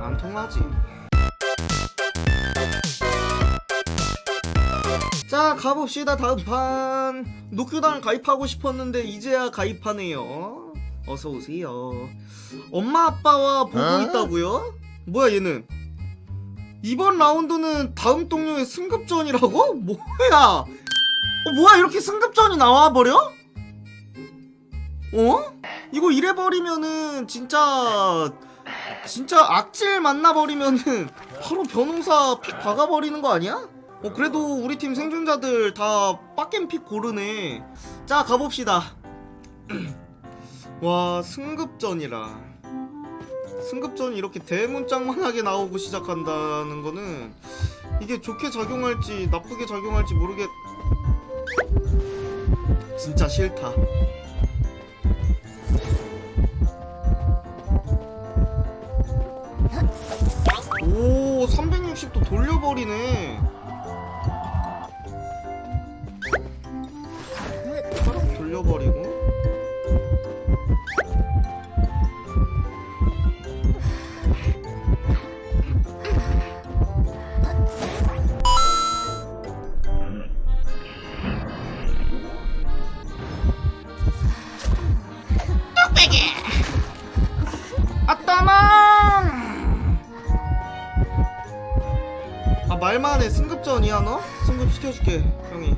안 통하지. 자 가봅시다 다음 판 노큐단 가입하고 싶었는데 이제야 가입하네요 어서 오세요 엄마 아빠와 보고 어? 있다고요? 뭐야 얘는 이번 라운드는 다음 동료의 승급전이라고? 뭐야 어, 뭐야 이렇게 승급전이 나와버려? 어? 이거 이래버리면은 진짜 진짜 악질 만나버리면은 바로 변호사 픽 박아버리는 거 아니야? 어 그래도 우리 팀 생존자들 다 빡겜 픽 고르네 자 가봅시다 와 승급전이라 승급전이 이렇게 대문짝만하게 나오고 시작한다는 거는 이게 좋게 작용할지 나쁘게 작용할지 모르겠 진짜 싫다 360도 돌려버리네 말만 해 승급전이야 너? 승급 시켜줄게 형이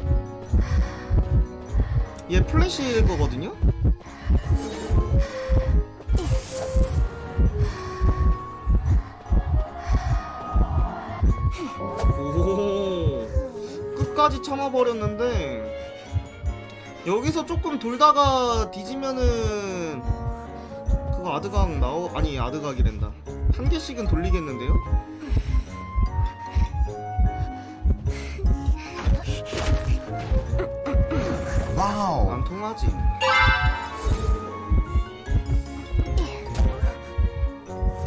얘 플래시일 거거든요? 오 끝까지 참아버렸는데 여기서 조금 돌다가 뒤지면은 그거 아드각 나오 아니 아드각이랜다 한 개씩은 돌리겠는데요? 안 통하지.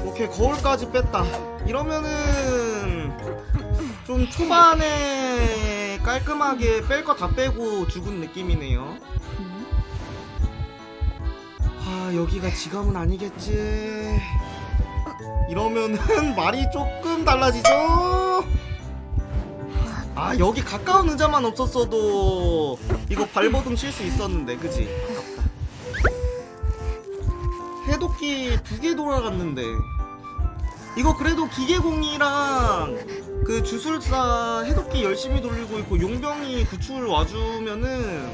오케이 거울까지 뺐다. 이러면은 좀 초반에 깔끔하게 뺄 거 다 빼고 죽은 느낌이네요. 아 여기가 지감은 아니겠지. 이러면은 말이 조금 달라지죠. 아 여기 가까운 의자만 없었어도 이거 발버둥 칠 수 있었는데 그지? 아깝다 해독기 두 개 돌아갔는데. 이거 그래도 기계공이랑 그 주술사 해독기 열심히 돌리고 있고 용병이 구출 와주면은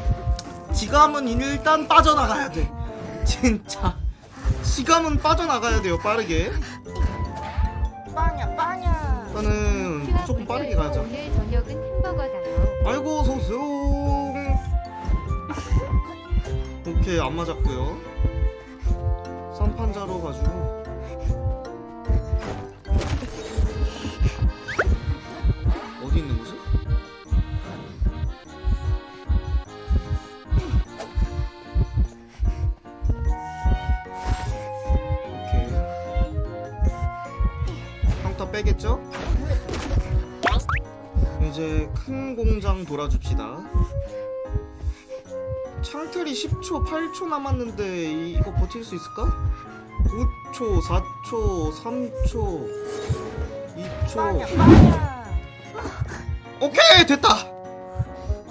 지감은 일단 빠져나가야 돼. 진짜. 지감은 빠져나가야 돼요 빠르게. 빠냐 빠냐 무 조건 빠르게 가자 오늘 저녁은 햄버거다요. 아이고 어서오세요 오케이 안 맞았고요 선판자로 가지고 어디 있는 거지? 오케이 평타 빼겠죠? 이제 큰 공장 돌아줍시다. 창틀이 10초, 8초 남았는데 이- 이거 버틸 수 있을까? 5초, 4초, 3초, 2초. 빠냐 빠냐 오케이 됐다.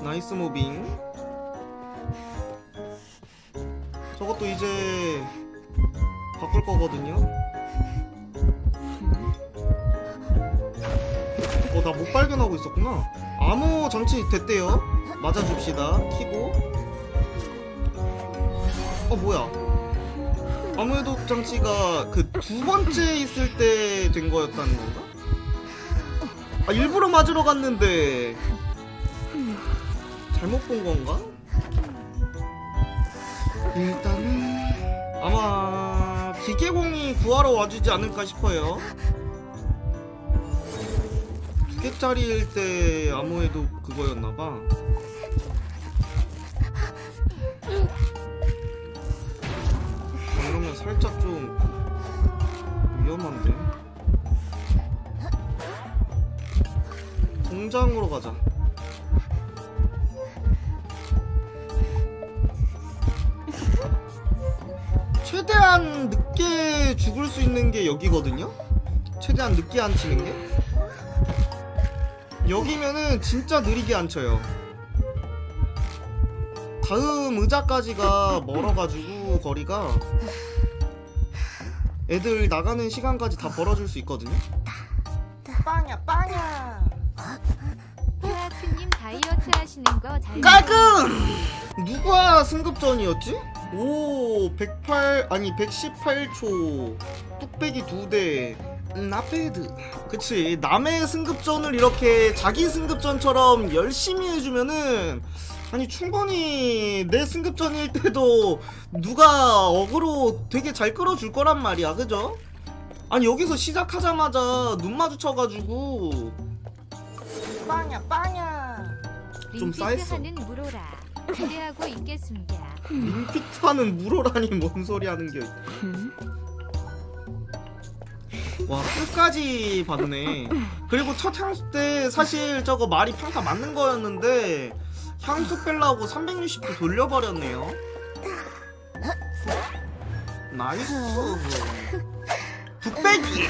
나이스 무빙. 저것도 이제 바꿀 거거든요. 어, 나 못 발견하고 있었구나. 암호 장치 됐대요. 맞아줍시다. 키고. 어, 뭐야. 해독 장치가 그 두 번째 있을 때 된 거였다는 건가? 아, 일부러 맞으러 갔는데. 잘못 본 건가? 일단은. 아마 기계공이 구하러 와주지 않을까 싶어요. 두 개짜리일 때 아무래도 그거였나봐. 이러면 살짝 좀 위험한데. 공장으로 가자. 최대한 늦게 죽을 수 있는 게 여기거든요. 최대한 늦게 안 치는 게. 여기면은 진짜 느리게 안 쳐요. 다음 의자까지가 멀어가지고 거리가 애들 나가는 시간까지 다 벌어줄 수 있거든요. 빵야 빵야 하하스님 다이어트 하시는 거 잘. 깔끔! 누가 승급전이었지? 오, 108 아니 118초 뚝배기 두 대. 나패드. 그치 남의 승급전을 이렇게 자기 승급전처럼 열심히 해주면은 아니 충분히 내 승급전일 때도 누가 어그로 되게 잘 끌어줄 거란 말이야 그죠? 아니 여기서 시작하자마자 눈 마주쳐가지고 빵야 빵야 좀 쌓였어. 하는 무로라. 기대하고 있겠습니다. 임피트하는 물어라니 뭔 소리 하는 게. 와 끝까지 봤네. 그리고 첫 향수 때 사실 저거 말이 평타 맞는 거였는데 향수 빼려고 360도 돌려버렸네요. 나이스. 뚝배기.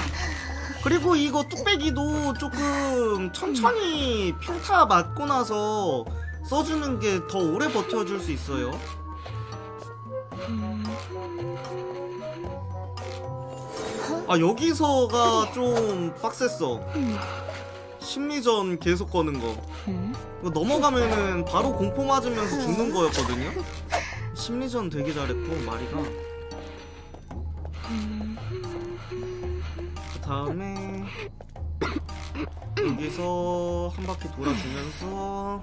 그리고 이거 뚝배기도 조금 천천히 평타 맞고 나서 써주는 게 더 오래 버텨줄 수 있어요. 아 여기서가 좀 빡셌어. 심리전 계속 거는 거. 이거 넘어가면은 바로 공포 맞으면서 죽는 거였거든요. 심리전 되게 잘했고 마리가. 그 다음에 여기서 한 바퀴 돌아주면서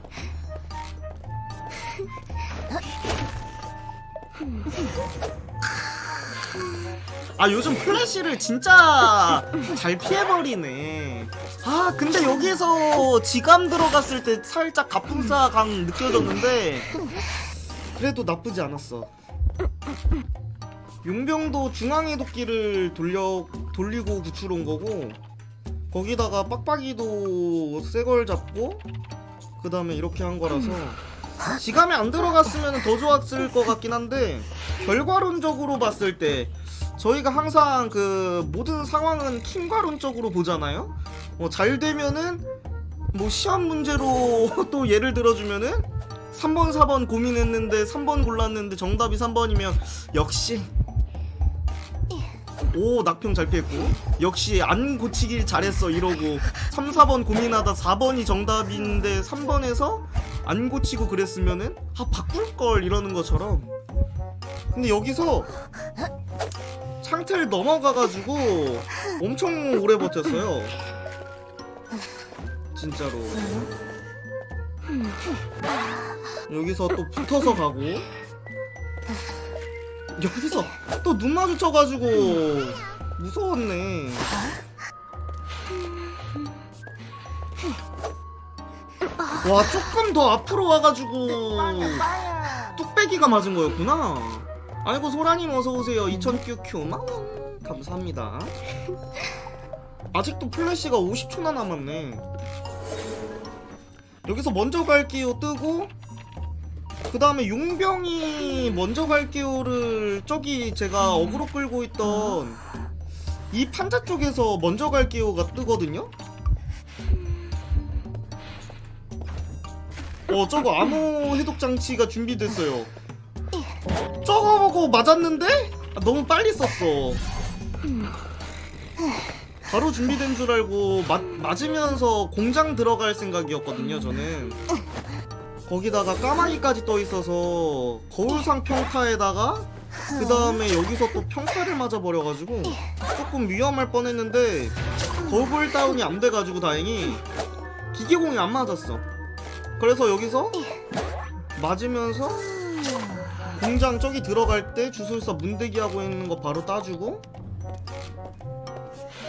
아 요즘 플래시를 진짜 잘 피해버리네. 아 근데 여기서 지감 들어갔을 때 살짝 가풍사 강 느껴졌는데 그래도 나쁘지 않았어. 용병도 중앙의 도끼를 돌려 돌리고 구출 온 거고 거기다가 빡빡이도 새 걸 잡고 그 다음에 이렇게 한 거라서 지감이 안 들어갔으면 더 좋았을 것 같긴 한데 결과론적으로 봤을 때 저희가 항상 그 모든 상황은 킹과론적으로 보잖아요. 어, 잘 되면은 뭐 시험 문제로 또 예를 들어주면은 3번 4번 고민했는데 3번 골랐는데 정답이 3번이면 역시 오 낙평 잘 피했고. 역시 안 고치길 잘했어 이러고. 3, 4번 고민하다 4번이 정답인데 3번에서 안 고치고 그랬으면은 아 바꿀걸 이러는 것처럼. 근데 여기서 창틀 넘어가가지고 엄청 오래 버텼어요. 진짜로. 여기서 또 붙어서 가고. 여기서 또 눈 마주쳐가지고 무서웠네. 와 조금 더 앞으로 와가지고 뚝배기가 맞은 거였구나. 아이고 소라님 어서 오세요. 2000 QQ 만원 감사합니다. 아직도 플래시가 50초나 남았네. 여기서 먼저 갈게요 뜨고 그 다음에 용병이 먼저 갈게요를 저기 제가 어그로 끌고 있던 이 판자 쪽에서 먼저 갈게요가 뜨거든요. 어 저거 암호 해독 장치가 준비됐어요. 보고 맞았는데 아, 너무 빨리 썼어. 바로 준비된 줄 알고 맞, 맞으면서 공장 들어갈 생각이었거든요 저는. 거기다가 까마귀까지 떠 있어서 거울상 평타에다가 그 다음에 여기서 또 평타를 맞아 버려가지고 조금 위험할 뻔했는데 거울 다운이 안 돼가지고 다행히 기계공이 안 맞았어. 그래서 여기서 맞으면서 공장 저기 들어갈 때 주술사 문대기 하고 있는 거 바로 따주고.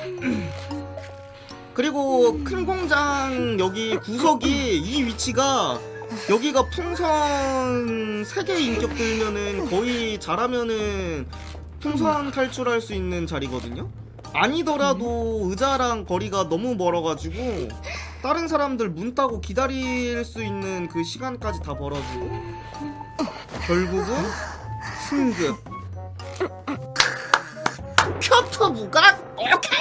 그리고 큰 공장 여기 구석이 이 위치가 여기가 풍선 3개 인격 들면은 거의 잘하면은 풍선 탈출할 수 있는 자리거든요. 아니더라도 의자랑 거리가 너무 멀어가지고 다른 사람들 문 따고 기다릴 수 있는 그 시간까지 다 벌어주고 결국은 승급. 큐트 무각 오케이.